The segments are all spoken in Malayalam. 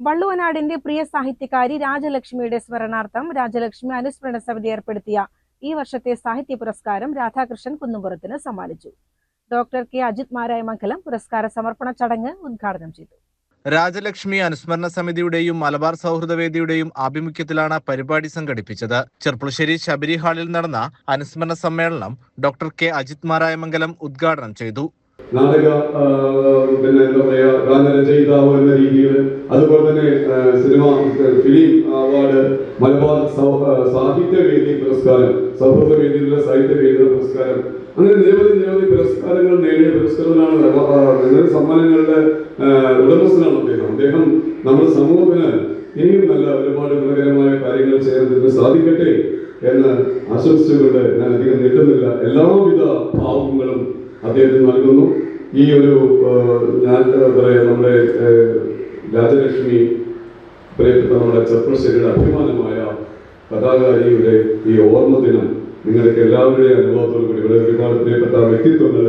വള്ളുവനാടിന്റെ പ്രിയ സാഹിത്യകാരി രാജലക്ഷ്മിയുടെ സ്മരണാർത്ഥം രാജലക്ഷ്മി അനുസ്മരണ സമിതി ഏർപ്പെടുത്തിയ ഈ വർഷത്തെ സാഹിത്യ പുരസ്കാരം രാധാകൃഷ്ണൻ കുന്നുംപുറത്തിന് സമ്മാനിച്ചു. ഡോക്ടർ കെ അജിത് മാരായമംഗലം പുരസ്കാര സമർപ്പണ ചടങ്ങ് ഉദ്ഘാടനം ചെയ്തു. രാജലക്ഷ്മി അനുസ്മരണ സമിതിയുടെയും മലബാർ സൗഹൃദവേദിയുടെയും ആഭിമുഖ്യത്തിലാണ് പരിപാടി സംഘടിപ്പിച്ചത്. ചെർപ്പുളശ്ശേരി ശബരി ഹാളിൽ നടന്ന അനുസ്മരണ സമ്മേളനം ഡോക്ടർ കെ അജിത് മാരായമംഗലം ഉദ്ഘാടനം ചെയ്തു. നാടക പിന്നെ എന്താ പറയാ ഗാനരചയിതാവ് എന്ന രീതിയിൽ അതുപോലെ തന്നെ സിനിമ ഫിലിം അവാർഡ് മലബാർ സാഹിത്യവേദി പുരസ്കാരം സൗഹൃദ വേദിയിലുള്ള സാഹിത്യവേദിയുടെ പുരസ്കാരം. അങ്ങനെ നിരവധി നിരവധി പുരസ്കാരങ്ങൾ നേടിയ പുരസ്കാരങ്ങളാണ് നിരവധി സമ്മാനങ്ങളുടെ ഉടമസ്ഥനാണ് അദ്ദേഹം. അദ്ദേഹം നമ്മുടെ സമൂഹത്തിന് ഇനിയും നല്ല ഒരുപാട് ഗുണകരമായ കാര്യങ്ങൾ ചെയ്യുന്നതിന് സാധിക്കട്ടെ എന്ന് ആശംസിച്ചുകൊണ്ട് ഞാൻ അധികം നീട്ടുന്നില്ല. എല്ലാവിധ ഭാവങ്ങളും അദ്ദേഹത്തിന് നൽകുന്നു. ഈ ഒരു ഞാൻ പറയാം നമ്മുടെ രാജലക്ഷ്മി പ്രിയപ്പെട്ട നമ്മുടെ ചെറുപ്പശ്ശേരിയുടെ അഭിമാനമായ കഥാകാരിയുടെ ഈ ഓർമ്മ ദിനം നിങ്ങൾക്ക് എല്ലാവരുടെയും അനുഭവത്തോടു കൂടി ഇവിടെ ഒരുപാട് പ്രിയപ്പെട്ട വ്യക്തിത്വങ്ങൾ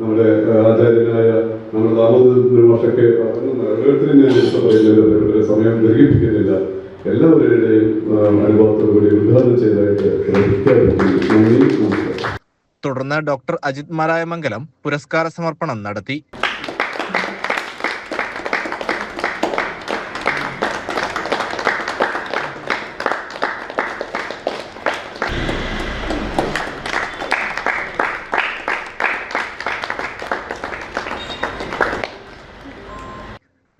നമ്മുടെ ആചാര്യനായ നമ്മുടെ ദാമോദര വർഷಕ್ಕೆ ഓരോരുത്തരും ഞാൻ എടുത്ത് പറയുന്നത് പ്രിയപ്പെട്ട സമയം ദീർഘിപ്പിക്കുന്നില്ല. എല്ലാവരുടെയും അനുഭവത്തോടു കൂടി ഉദ്ഘാടനം ചെയ്തതായിട്ട് നന്ദി നമസ്കാരം. തുടർന്ന് ഡോക്ടർ അജിത് മാരായമംഗലം പുരസ്കാര സമർപ്പണം നടത്തി.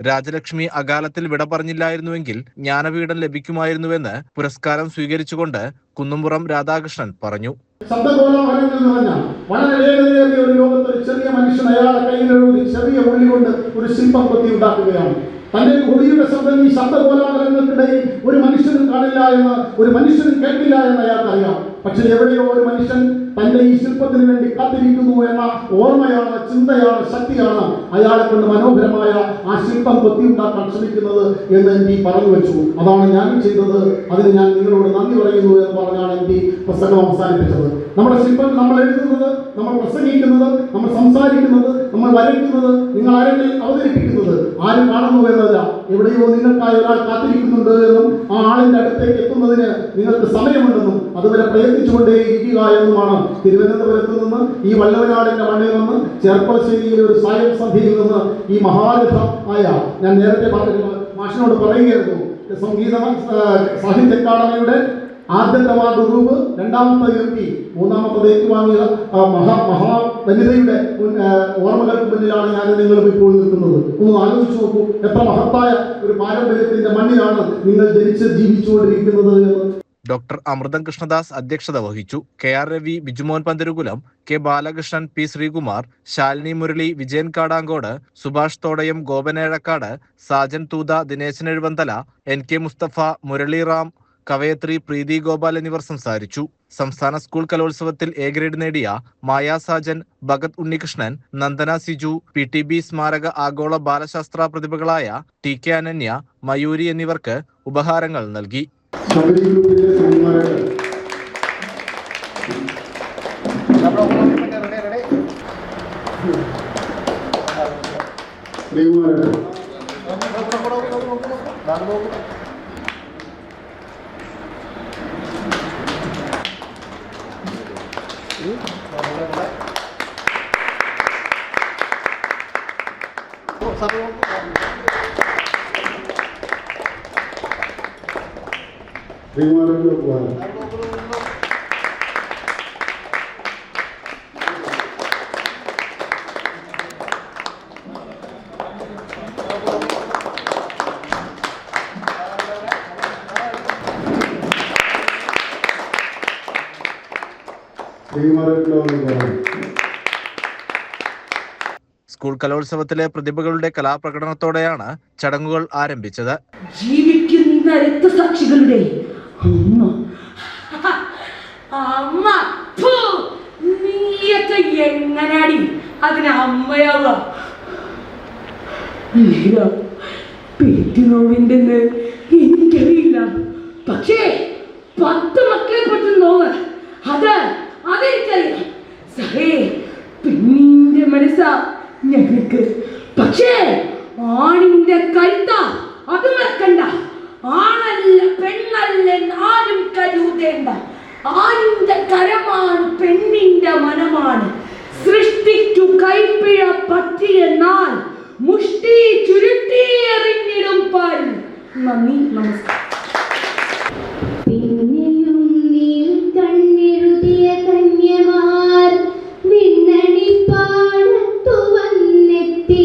രാജലക്ഷ്മി അകാലത്തിൽ വിട പറഞ്ഞില്ലായിരുന്നുവെങ്കിൽ ജ്ഞാനപീഠം ലഭിക്കുമായിരുന്നുവെന്ന് പുരസ്കാരം സ്വീകരിച്ചുകൊണ്ട് കുന്നുംപുറം രാധാകൃഷ്ണൻ പറഞ്ഞു. ശബ്ദകോലാഹലങ്ങൾ പറഞ്ഞാൽ വളരെ വേഗതയേറിയ ഒരു ലോകത്ത് ഒരു ചെറിയ മനുഷ്യൻ അയാളെ കയ്യിലൊരു ചെറിയ ഉള്ളി കൊണ്ട് ഒരു ശില്പം കൊത്തി ഉണ്ടാക്കുകയാണ്. തന്റെ കൊടിയുടെ ശബ്ദം ഈ ശബ്ദകോലാഹലങ്ങൾക്കിടയിൽ ഒരു മനുഷ്യനും കാണില്ല എന്ന് ഒരു മനുഷ്യനും കേൾക്കില്ല എന്ന് അയാൾക്കറിയാം. പക്ഷെ എവിടെയോ ഒരു മനുഷ്യൻ തന്റെ ഈ ശില്പത്തിന് വേണ്ടി കാത്തിരിക്കുന്നു എന്ന ഓർമ്മയാണ് ചിന്തയാണ് ശക്തിയാണ് അയാളെ കൊണ്ട് മനോഹരമായ ആ ശില്പം കൊത്തിയുണ്ടാക്കാൻ ശ്രമിക്കുന്നത് എന്ന് എം പി പറഞ്ഞു വെച്ചു. അതാണ് ഞാൻ ചെയ്തത്. അതിന് ഞാൻ നിങ്ങളോട് നന്ദി പറയുന്നു എന്ന് പറഞ്ഞാണ് എം പി പ്രസംഗം അവസാനിപ്പിച്ചത്. നമ്മുടെ ശില്പം നമ്മൾ എഴുതുന്നത് നമ്മൾ പ്രസംഗിക്കുന്നത് നമ്മൾ സംസാരിക്കുന്നത് നമ്മൾ വരയ്ക്കുന്നത് നിങ്ങൾ ആരെങ്കിലും അവതരിപ്പിക്കുന്നത് ആരും കാണുന്നു എന്നല്ല. എവിടെയോ നിങ്ങൾക്കായി ഒരാൾ കാത്തിരിക്കുന്നുണ്ട് എന്നും ആ ആളിന്റെ അടുത്തേക്ക് എത്തുന്നതിന് നിങ്ങൾക്ക് സമയമുണ്ടെന്നും അതുവരെ പ്രയത്നിച്ചുകൊണ്ടേ ഇരിക്കുക എന്നുമാണ് തിരുവനന്തപുരത്ത് നിന്ന് ഈ വല്ലവനാടിന്റെ മണ്ണിൽ നിന്ന് ചെർപ്പശ്ശേരിയിലെ ഒരു സായം സന്ധ്യയിൽ നിന്ന് ഈ മഹാരഥം ആയ ഞാൻ നേരത്തെ പറഞ്ഞ മാഷിനോട് പറയുകയായിരുന്നു സംഗീത സാഹിത്യ അക്കാദമിയുടെ ആദ്യത്തെ അവാർഡ് ഗ്രൂപ്പ് രണ്ടാമത്തെ എം പി മൂന്നാമത്തത് ഏറ്റുവാങ്ങിയ മഹാ മഹാ വനിതയുടെ ഓർമ്മകൾക്ക് മുന്നിലാണ് ഞാൻ നിങ്ങളും ഇപ്പോൾ നിൽക്കുന്നത്. ഒന്ന് ആലോചിച്ച് നോക്കൂ എത്ര മഹത്തായ ഒരു പാരമ്പര്യത്തിന്റെ മണ്ണിലാണ് നിങ്ങൾ ജനിച്ച് ജീവിച്ചുകൊണ്ടിരിക്കുന്നത് എന്ന്. ഡോക്ടർ അമൃതം കൃഷ്ണദാസ് അധ്യക്ഷത വഹിച്ചു. K R Ravi Bijumon Pantharukulam K Balakrishnan P Sreekumar Shalini Murali Vijayan Kadangode Subhash Thodayam Gopan Ezhakkad Sajan Thootha Dineshan Ezhuvanthala N K Mustafa Murali Ram കവയത്രി പ്രീതി ഗോപാൽ എന്നിവർ സംസാരിച്ചു. സംസ്ഥാന സ്കൂൾ കലോത്സവത്തിൽ എ ഗ്രേഡ് നേടിയ Maya Sajan Bhagath Unnikrishnan Nandana Siju P T B സ്മാരക ആഗോള ബാലശാസ്ത്ര പ്രതിഭകളായ ടി കെ അനന്യ മയൂരി എന്നിവർക്ക് ഉപഹാരങ്ങൾ നൽകി. ശബരി ഗ്രൂപ്പിലെ സംഘാടകർ ശ്രീകുമാരൻ ശ്രീകുമാരന്റെ ശ്രീകുമാരന്റെ ഉപഹാരം സ്കൂൾ കലോത്സവത്തിലെ പ്രതിഭകളുടെ കലാപ്രകടനത്തോടെയാണ് ചടങ്ങുകൾ ആരംഭിച്ചത്. ജീവിക്കുന്ന രക്തസാക്ഷികളുടെ അമ്മ നീയൊക്കെ എങ്ങനാടി? അതിന് അമ്മയാവുക പെറ്റുനോവിന്റെ എനിക്കറിയില്ല. പക്ഷേ പത്ത് മക്കളെ പറ്റി നോവ്. അത് അതെനിക്കറിയാം. സഹേ പെണ്ണിന്റെ മനസ്സാ ഞങ്ങൾക്ക്. പക്ഷേ ആണിന്റെ കരുത്ത കരമാണ് പെണ്ണിന്റെ മനമാണ്. സൃഷ്ടിച്ചു കൈപ്പിഴ പറ്റിയെന്നാൽ മുഷ്ടി ചുരുട്ടി എറിഞ്ഞിടും പാൽ നന്ദി നമസ്കാരം. പിന്നെയും നീ കണ്ണെഴുതിയ കന്യമാർ പിന്നണി പാടത്തു വന്നെത്തി.